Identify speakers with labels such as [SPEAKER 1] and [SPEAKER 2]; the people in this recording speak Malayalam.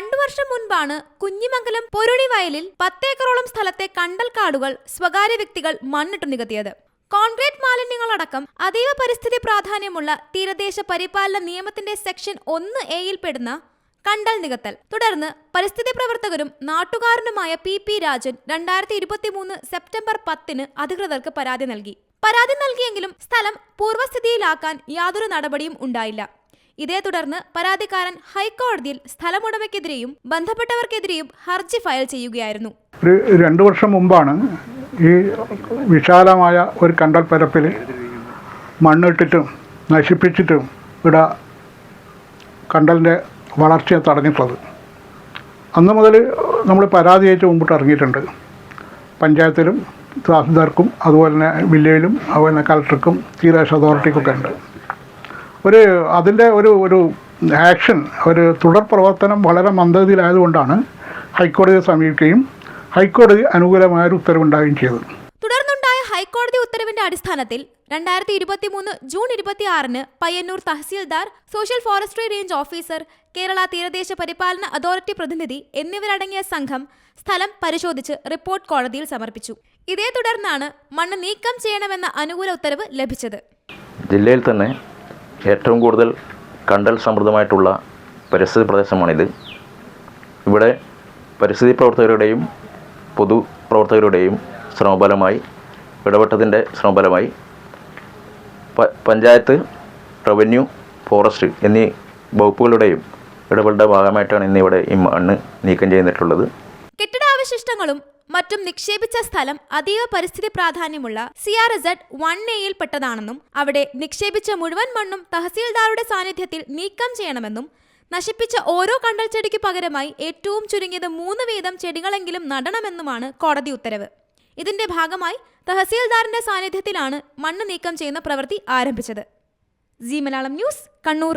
[SPEAKER 1] രണ്ടു വർഷം മുൻപാണ് കുഞ്ഞിമംഗലം പൊരുണി വയലിൽ പത്തേക്കറോളം സ്ഥലത്തെ കണ്ടൽ കാടുകൾ സ്വകാര്യ വ്യക്തികൾ മണ്ണിട്ടു നികത്തിയത്. കോൺക്രീറ്റ് മാലിന്യങ്ങളടക്കം അതീവ പരിസ്ഥിതി പ്രാധാന്യമുള്ള തീരദേശ പരിപാലന നിയമത്തിന്റെ സെക്ഷൻ ഒന്ന് എയിൽ പെടുന്ന കണ്ടൽ നികത്തൽ. തുടർന്ന് പരിസ്ഥിതി പ്രവർത്തകരും നാട്ടുകാരനുമായ പി പി രാജൻ രണ്ടായിരത്തി ഇരുപത്തിമൂന്ന് സെപ്റ്റംബർ പത്തിന് അധികൃതർക്ക് പരാതി നൽകി. പരാതി നൽകിയെങ്കിലും സ്ഥലം പൂർവസ്ഥിതിയിലാക്കാൻ യാതൊരു നടപടിയും ഉണ്ടായില്ല. ഇതേ തുടർന്ന് പരാതിക്കാരൻ ഹൈക്കോടതിയിൽ സ്ഥലമുടമയ്ക്കെതിരെയും ബന്ധപ്പെട്ടവർക്കെതിരെയും ഹർജി ഫയൽ ചെയ്യുകയായിരുന്നു.
[SPEAKER 2] ഒരു രണ്ടു വർഷം മുമ്പാണ് ഈ വിശാലമായ ഒരു കണ്ടൽ പരപ്പിൽ മണ്ണിട്ടിട്ടും നശിപ്പിച്ചിട്ടും ഇവിടെ കണ്ടലിന്റെ വളർച്ചയെ തടഞ്ഞിട്ടുള്ളത്. അന്ന് മുതൽ നമ്മൾ പരാതി അയച്ച് മുമ്പിട്ട് ഇറങ്ങിയിട്ടുണ്ട്. പഞ്ചായത്തിലും തഹസിൽദാർക്കും അതുപോലെ തന്നെ വില്ലേജിലും അതുപോലെ തന്നെ കളക്ടർക്കും തീരദേശ അതോറിറ്റിക്കൊക്കെ ഉണ്ട്. ഒരു അതിന്റെ ഒരു ഒരു ആക്ഷൻ ഒരു തുടർ പ്രവർത്തനം വളരെ മന്ദഗതിയിലായതുകൊണ്ടാണ് ഹൈക്കോടതിയെ സമീപിക്കുകയും ഹൈക്കോടതി അനുകൂലമായ ഒരു ഉത്തരവുണ്ടാവുകയും ചെയ്തത്.
[SPEAKER 1] തുടർന്നുണ്ടായ ഹൈക്കോടതി ഉത്തരവിന്റെ അടിസ്ഥാനത്തിൽ രണ്ടായിരത്തി ഇരുപത്തി മൂന്ന് ജൂൺ ഇരുപത്തിയാറിന് Payyanur tahsildar social forestry range officer Kerala തീരദേശ പരിപാലന അതോറിറ്റി പ്രതിനിധി എന്നിവരടങ്ങിയ സംഘം സ്ഥലം പരിശോധിച്ച് റിപ്പോർട്ട് കോടതിയിൽ സമർപ്പിച്ചു. ഇതേ തുടർന്നാണ് മണ്ണ് നീക്കം ചെയ്യണമെന്ന അനുകൂല ഉത്തരവ് ലഭിച്ചത്.
[SPEAKER 3] ജില്ലയിൽ തന്നെ ഏറ്റവും കൂടുതൽ കണ്ടൽ സമൃദ്ധമായിട്ടുള്ള പരിസ്ഥിതി പ്രദേശമാണിത്. ഇവിടെ പരിസ്ഥിതി പ്രവർത്തകരുടെയും പൊതു പ്രവർത്തകരുടെയും ശ്രമഫലമായി ഇടപെട്ടതിന്റെ ശ്രമഫലമായി പഞ്ചായത്ത് റവന്യൂ ഫോറസ്റ്റ് എന്നീ വകുപ്പുകളുടെയും ഇടപെടലിന്റെ ഭാഗമായിട്ടാണ് ഇന്നിവിടെ ഈ മണ്ണ് നീക്കം ചെയ്തിട്ടുള്ളത്.
[SPEAKER 1] കെട്ടിടാവശിഷ്ടങ്ങളും മറ്റും നിക്ഷേപിച്ച സ്ഥലം അതീവ പരിസ്ഥിതി പ്രാധാന്യമുള്ള സി ആർ എസ് വൺ എയിൽ പെട്ടതാണെന്നും അവിടെ നിക്ഷേപിച്ച മുഴുവൻ മണ്ണും തഹസീൽദാറുടെ സാന്നിധ്യത്തിൽ നീക്കം ചെയ്യണമെന്നും നശിപ്പിച്ച ഓരോ കണ്ടൽ ചെടിക്ക് പകരമായി ഏറ്റവും ചുരുങ്ങിയത് മൂന്ന് വീതം ചെടികളെങ്കിലും നടണമെന്നുമാണ് കോടതി ഉത്തരവ്. ഇതിന്റെ ഭാഗമായി തഹസീൽദാറിന്റെ സാന്നിധ്യത്തിലാണ് മണ്ണ് നീക്കം ചെയ്യുന്ന പ്രവൃത്തി ആരംഭിച്ചത്. Zee Malayalam news Kannur.